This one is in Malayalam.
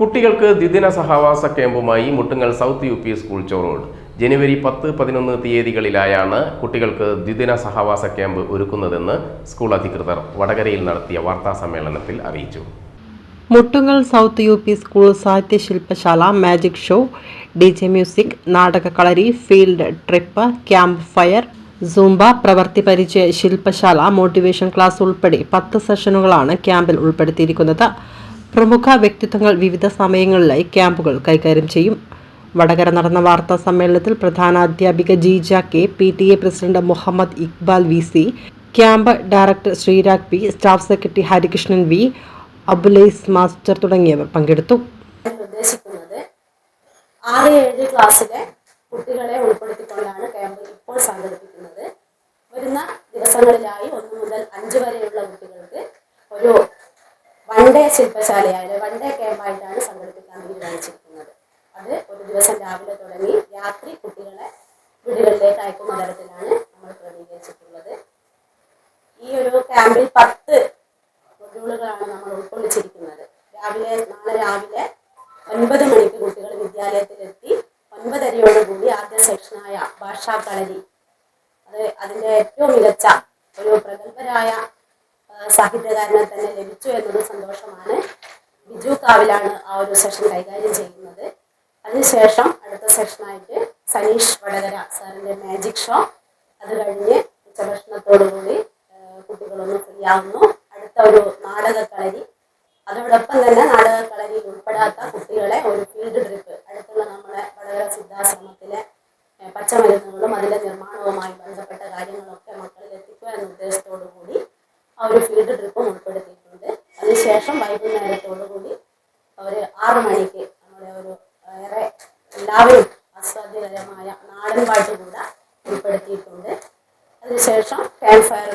കുട്ടികൾക്ക് ദ്വിദിന സഹവാസ ക്യാമ്പുമായി Muttungal south U P school Chorode ജനുവരി പത്ത് പതിനൊന്ന് തീയതികളിലായാണ് കുട്ടികൾക്ക് ദ്വിദിന സഹവാസ ക്യാമ്പ് ഒരുക്കുന്നതെന്ന് സ്കൂൾ അധികൃതർ വടകരയിൽ നടത്തിയ വാർത്താ സമ്മേളനത്തിൽ അറിയിച്ചു. Muttungal south U P school സാഹിത്യ ശില്പശാല magic show D J music നാടക കളരി field trip camp fire Zumba പ്രവർത്തി പരിചയ ശില്പശാല മോട്ടിവേഷൻ ക്ലാസ് ഉൾപ്പെടെ പത്ത് സെഷനുകളാണ് ക്യാമ്പിൽ ഉൾപ്പെടുത്തിയിരിക്കുന്നത്. പ്രമുഖ വ്യക്തിത്വങ്ങൾ വിവിധ സമയങ്ങളിലായി ക്യാമ്പുകൾ കൈകാര്യം ചെയ്യും. വടകര നടന്ന വാർത്താ സമ്മേളനത്തിൽ പ്രധാന അധ്യാപിക Jeeja K P T A president Muhammad Iqbal V C camp director Sreerag P staff secretary Harikrishnan V Abulais master തുടങ്ങിയവർ പങ്കെടുത്തു. ഉദ്ദേശിക്കുന്നത് ആറ് ഏഴ് ക്ലാസ്സിലെ കുട്ടികളെ ഉൾപ്പെടുത്തിക്കൊണ്ടാണ് ക്യാമ്പ് ഇപ്പോൾ സംഘടിപ്പിക്കുന്നത്. വരുന്ന ദിവസങ്ങളിലായി വൺ ഡേ ശില്പശാലയായ വൺ ഡേ ക്യാമ്പായിട്ടാണ് സംഘടിപ്പിക്കാൻ തീരുമാനിച്ചിരിക്കുന്നത് അത് ഒരു ദിവസം രാവിലെ തുടങ്ങി രാത്രി കുട്ടികളെ വീടുകളിലേക്ക് അയക്കുന്ന തരത്തിലാണ് നമ്മൾ ക്രമീകരിച്ചിട്ടുള്ളത്. ഈ ഒരു ക്യാമ്പിൽ പത്ത് മൊഡ്യൂളുകളാണ് നമ്മൾ ഉൾക്കൊള്ളിച്ചിരിക്കുന്നത്. രാവിലെ നാളെ രാവിലെ ഒൻപത് മണിക്ക് കുട്ടികൾ വിദ്യാലയത്തിലെത്തി ഒൻപതരയോടുകൂടി ആദ്യ സെക്ഷനായ ഭാഷാ കളരി അത് അതിന്റെ ഏറ്റവും മികച്ച ഒരു പ്രഗത്ഭരായ ആ, സാഹിത്യകാരനെ തന്നെ ലഭിച്ചു എന്നത് സന്തോഷമാണ്. ബിജു കാവിലാണ് ആ ഒരു സെഷൻ കൈകാര്യം ചെയ്യുന്നത്. അതിനുശേഷം അടുത്ത സെഷനായിട്ട് സനീഷ് വടകര സാറിന്റെ മാജിക് ഷോ അത് കഴിഞ്ഞ് ഉച്ചഭക്ഷണത്തോടുകൂടി കുട്ടികളൊന്ന് ഫ്രീ ആവുന്നു. അടുത്ത ഒരു നാടകക്കളരി. കളരി അതോടൊപ്പം തന്നെ നാടകക്കളരി ഉൾപ്പെടാത്ത കുട്ടികളെ ഒരു ഫീൽഡ് ട്രിപ്പ് അടുത്തുള്ള നമ്മുടെ വടകര സിദ്ധാശ്രമത്തിലെ പച്ചമരുന്നുകളും അതിന്റെ നിർമ്മാണവുമായി ബന്ധപ്പെട്ട കാര്യങ്ങളൊക്കെ മക്കളിൽ എത്തിക്കുക എന്ന ഉദ്ദേശത്തോടു കൂടി ആ ഒരു ഫീൽഡ് ട്രിപ്പും ഉൾപ്പെടുത്തിയിട്ടുണ്ട് അതിനുശേഷം വൈകുന്നേരത്തോടുകൂടി ഒരു ആറ് മണിക്ക് നമ്മുടെ ഒരു ഏറെ എല്ലാവരും ആസ്വാദ്യകരമായ നാടൻ പാട്ട് കൂടെ ഉൾപ്പെടുത്തിയിട്ടുണ്ട്. അതിനുശേഷം ക്യാമ്പ് ഫയർ